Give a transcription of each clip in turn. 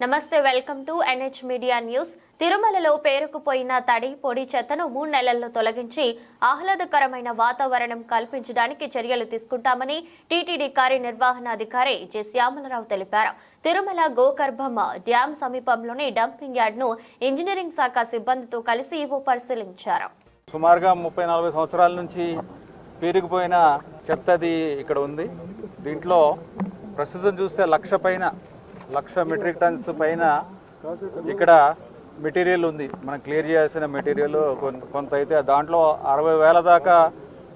నమస్తే welcome to NH media news. తిరుమలలో పేరుకుపోయిన తడి పొడి చెత్తను మూడు నెలల్లో తొలగించి ఆహ్లాదకరమైన వాతావరణం కల్పించడానికి చర్యలు తీసుకుంటామని టీటీడీ కార్యనిర్వహణాధికారి జె. శ్యామలరావు తెలిపారు. తిరుమల గోకర్భమ్మ డ్యాం సమీపంలోని డంపింగ్ యార్డ్ను ఇంజనీరింగ్ శాఖ సిబ్బందితో కలిసి ఓ పరిశీలించారు. సుమారుగా ముప్పై నలభై సంవత్సరాల నుంచి పేరుకుపోయిన చెత్తది ఇక్కడ ఉంది. దీంట్లో ప్రస్తుతం చూస్తే లక్ష పైన లక్ష మెట్రిక్ టన్స్ పైన ఇక్కడ మెటీరియల్ ఉంది. మనం క్లియర్ చేయాల్సిన మెటీరియల్ కొంత కొంత అయితే దాంట్లో అరవై వేల దాకా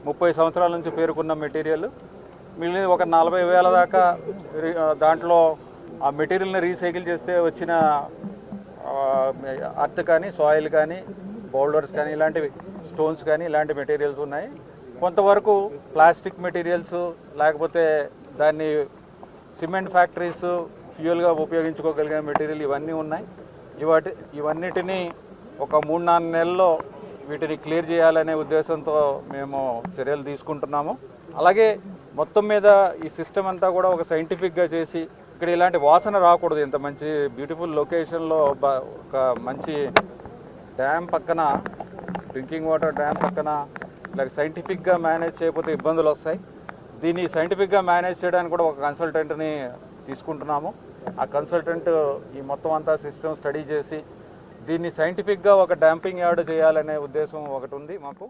ముప్పై సంవత్సరాల నుంచి పేరుకున్న మెటీరియల్. మిగిలిన ఒక నలభై వేల దాకా దాంట్లో ఆ మెటీరియల్ని రీసైకిల్ చేస్తే వచ్చిన అర్త్ కానీ సాయిల్ కానీ బౌల్డర్స్ కానీ ఇలాంటివి స్టోన్స్ కానీ ఇలాంటి మెటీరియల్స్ ఉన్నాయి. కొంతవరకు ప్లాస్టిక్ మెటీరియల్స్ లేకపోతే దాన్ని సిమెంట్ ఫ్యాక్టరీస్ ఫ్యూయల్గా ఉపయోగించుకోగలిగే మెటీరియల్ ఇవన్నీ ఉన్నాయి. ఇవాటి ఇవన్నిటినీ ఒక మూడు నాలుగు నెలల్లో వీటిని క్లియర్ చేయాలనే ఉద్దేశంతో మేము చర్యలు తీసుకుంటున్నాము. అలాగే మొత్తం మీద ఈ సిస్టమ్ అంతా కూడా ఒక సైంటిఫిక్గా చేసి ఇక్కడ ఇలాంటి వాసన రాకూడదు. ఇంత మంచి బ్యూటిఫుల్ లొకేషన్లో ఒక మంచి డ్యామ్ పక్కన డ్రింకింగ్ వాటర్ డ్యామ్ పక్కన ఇలా సైంటిఫిక్గా మేనేజ్ చేయకపోతే ఇబ్బందులు వస్తాయి. దీన్ని సైంటిఫిక్గా మేనేజ్ చేయడానికి కూడా ఒక కన్సల్టెంట్ని తీసుకుంటున్నాము. ఆ కన్సల్టెంట్ ఈ మొత్తం అంతా సిస్టమ్ స్టడీ చేసి దీన్ని సైంటిఫిక్గా ఒక డాంపింగ్ యార్డ్ చేయాలనే ఉద్దేశం ఒకటి ఉంది మాకు.